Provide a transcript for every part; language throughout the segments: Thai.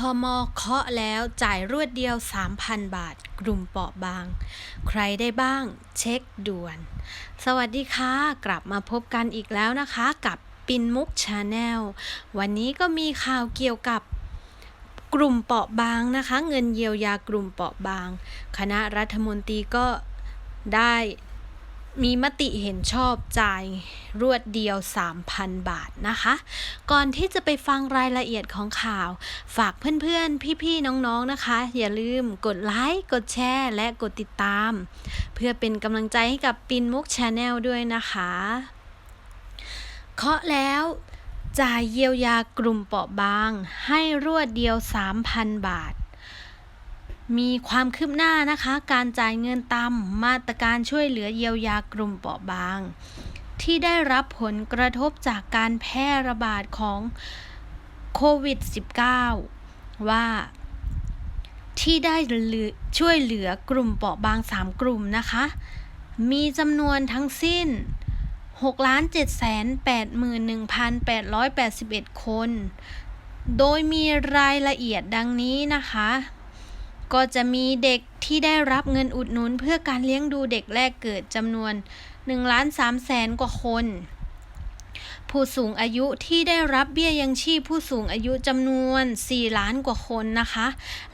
พมเคาะแล้วจ่ายรวดเดียว 3,000 บาท กลุ่มเปราะบาง ใครได้บ้าง เช็คด่วน สวัสดีค่ะ กลับมาพบกันอีกแล้วนะคะกับปินมุกชาแนลวันนี้ก็มีข่าวเกี่ยวกับกลุ่มเปราะบางนะคะ เงินเยียวยากลุ่มเปราะบาง คณะรัฐมนตรีก็ได้ มีมติเห็นชอบจ่ายรวดเดียว 3,000 บาทนะคะ ก่อนที่จะไปฟังรายละเอียดของข่าว ฝากเพื่อนๆ พี่ๆ น้องๆ นะคะ อย่าลืมกดไลค์ กดแชร์ และกดติดตาม เพื่อเป็นกำลังใจให้กับปินมุกชาแนลด้วยนะคะ เคาะแล้วจ่ายเยียวยากลุ่มเปราะบาง ให้รวดเดียว 3,000 บาท มีความคืบหน้านะคะ การจ่ายเงินตามมาตรการช่วยเหลือเยียวยากลุ่มเปราะบาง ที่ได้รับผลกระทบจากการแพร่ระบาดของโควิด -19 ว่า ที่ได้ช่วยเหลือกลุ่มเปราะบาง 3 กลุ่มนะคะ มีจำนวนทั้งสิ้น 6,781,881 คน โดยมีรายละเอียดดังนี้นะคะ ก็จะมีเด็กที่ได้รับเงินอุดหนุน เพื่อการเลี้ยงดูเด็กแรกเกิดจำนวน1ล้าน3แสนกว่าคน ผู้สูงอายุที่ได้รับเบี้ยยังชีพผู้สูงอายุจำนวน 4 ล้านกว่าคนนะคะ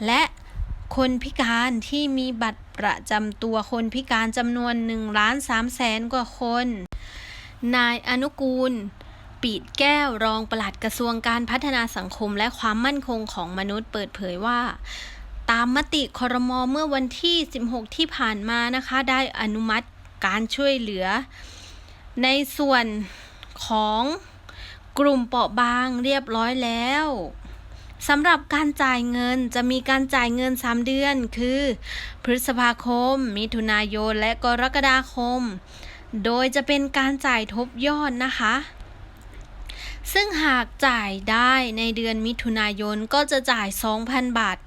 และคนพิการที่มีบัตรประจำตัวคนพิการจำนวน1ล้าน3แสนกว่าคน นายอนุกูล ปีดแก้วรองปลัดกระทรวงการพัฒนาสังคมและความมั่นคงของมนุษย์เปิดเผยว่า ตามมติคอรมอเมื่อวันที่ 16 ที่ผ่านมานะคะ ได้อนุมัติการช่วยเหลือ ในส่วนของกลุ่มเปราะบางเรียบร้อยแล้วสำหรับการจ่ายเงินจะมีการจ่ายเงิน 3 เดือน คือ พฤษภาคม มิถุนายน และกรกฎาคม โดยจะเป็นการจ่ายทบยอดนะคะ ซึ่งหากจ่ายได้ในเดือนมิถุนายนก็จะจ่าย 2,000 บาท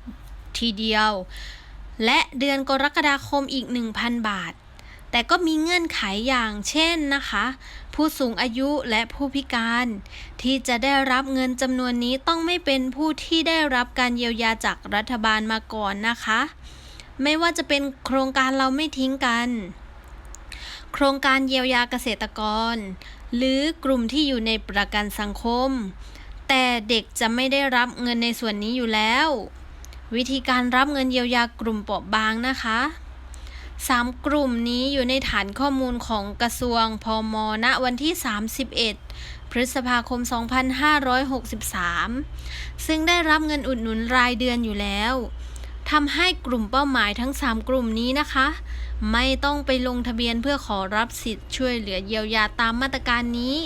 ทีเดียว และเดือนกรกฎาคมอีก 1,000 บาท แต่ก็มีเงื่อนไขอย่างเช่นนะคะ ผู้สูงอายุและผู้พิการ ที่จะได้รับเงินจำนวนนี้ต้องไม่เป็นผู้ที่ได้รับการเยียวยาจากรัฐบาลมาก่อนนะคะ ไม่ว่าจะเป็นโครงการเราไม่ทิ้งกัน โครงการเยียวยาเกษตรกร หรือกลุ่มที่อยู่ในประกันสังคมแต่เด็กจะไม่ได้รับเงินในส่วนนี้อยู่แล้ว วิธีการรับเงินเยียวยากลุ่มเปราะบางนะคะสามกลุ่มนี้อยู่ในฐานข้อมูลของกระทรวงพอมณวันที่ 31 พฤษภาคม 2563 ซึ่งได้รับเงินอุดหนุนรายเดือนอยู่แล้วทำให้กลุ่มเป้าหมายทั้ง 3 กลุ่มนี้นะคะ ไม่ต้องไปลงทะเบียนเพื่อขอรับสิทธิ์ช่วยเหลือเยียวยาตามมาตรการนี้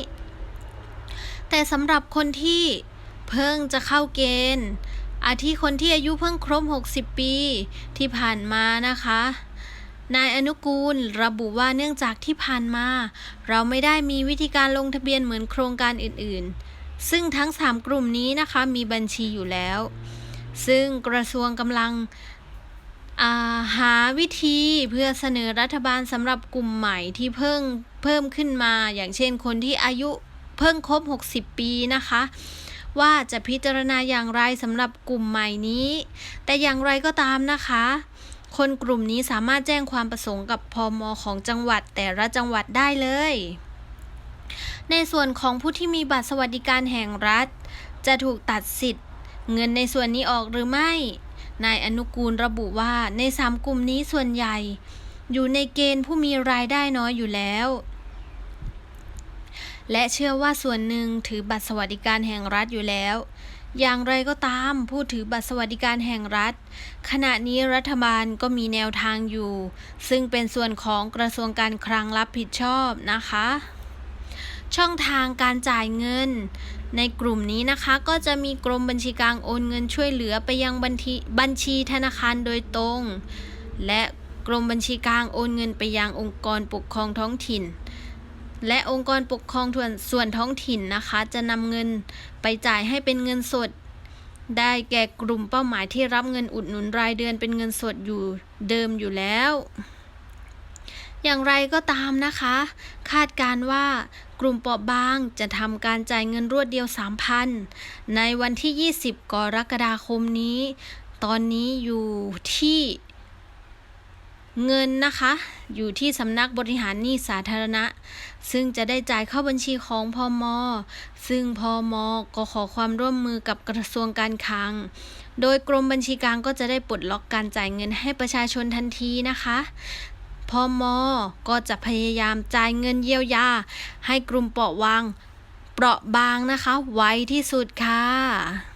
แต่สำหรับคนที่เพิ่งจะเข้าเกณฑ์ อาทิคนที่อายุเพิ่งครบ 60 ปีที่ผ่านมานะคะ นายอนุกูลระบุว่าเนื่องจากที่ผ่านมา เราไม่ได้มีวิธีการลงทะเบียนเหมือนโครงการอื่นๆ ซึ่งทั้ง 3 กลุ่มนี้นะคะมีบัญชีอยู่แล้ว ซึ่งกระทรวงกำลังหาวิธีเพื่อเสนอรัฐบาลสำหรับกลุ่มใหม่ที่เพิ่งเพิ่มขึ้นมา อย่างเช่นคนที่อายุเพิ่งครบ 60 ปีนะคะ ว่าจะพิจารณาอย่างไรสำหรับกลุ่มใหม่นี้ แต่อย่างไรก็ตามนะคะ คนกลุ่มนี้สามารถแจ้งความประสงค์กับพอมอของจังหวัดแต่ละจังหวัดได้เลย ในส่วนของผู้ที่มีบัตรสวัสดิการแห่งรัฐ จะถูกตัดสิทธิ์ เงินในส่วนนี้ออกหรือไม่ นายอนุกูลระบุว่าในสามกลุ่มนี้ส่วนใหญ่ อยู่ในเกณฑ์ผู้มีรายได้น้อยอยู่แล้ว และเชื่อว่าส่วนหนึ่งถือบัตรสวัสดิการแห่งรัฐอยู่แล้ว อย่างไรก็ตามผู้ถือบัตรสวัสดิการแห่งรัฐ ขณะนี้รัฐบาลก็มีแนวทางอยู่ ซึ่งเป็นส่วนของกระทรวงการคลังรับผิดชอบนะคะ ช่องทางการจ่ายเงินในกลุ่มนี้นะคะก็จะมีกรมบัญชีกลางโอนเงินช่วยเหลือไปยังบัญชีบัญชีธนาคารโดยตรง และกรมบัญชีกลางโอนเงินไปยังองค์กรปกครองท้องถิ่น และองค์กรปกครองส่วนท้องถิ่นนะคะ จะนำเงินไปจ่ายให้เป็นเงินสด ได้แก่กลุ่มเป้าหมายที่รับเงินอุดหนุนรายเดือนเป็นเงินสดอยู่เดิมอยู่แล้ว อย่างไรก็ตามนะคะ คาดการว่ากลุ่มเปราะบางจะทำการจ่ายเงินรวดเดียว 3,000 ในวันที่ 20 กรกฎาคมนี้ ตอนนี้อยู่ที่ เงินนะคะอยู่ที่สำนักบริหารหนี้สาธารณะ ซึ่งจะได้จ่ายเข้าบัญชีของพอมซึ่งพอมก็ขอความร่วมมือกับกระทรวงการคลัง โดยกรมบัญชีกลางก็จะได้ปลดล็อกการจ่ายเงินให้ประชาชนทันทีนะคะพอมก็จะพยายามจ่ายเงินเยียวยา ให้กลุ่มเปราะวางเปราะบางนะคะ ไวที่สุดค่ะ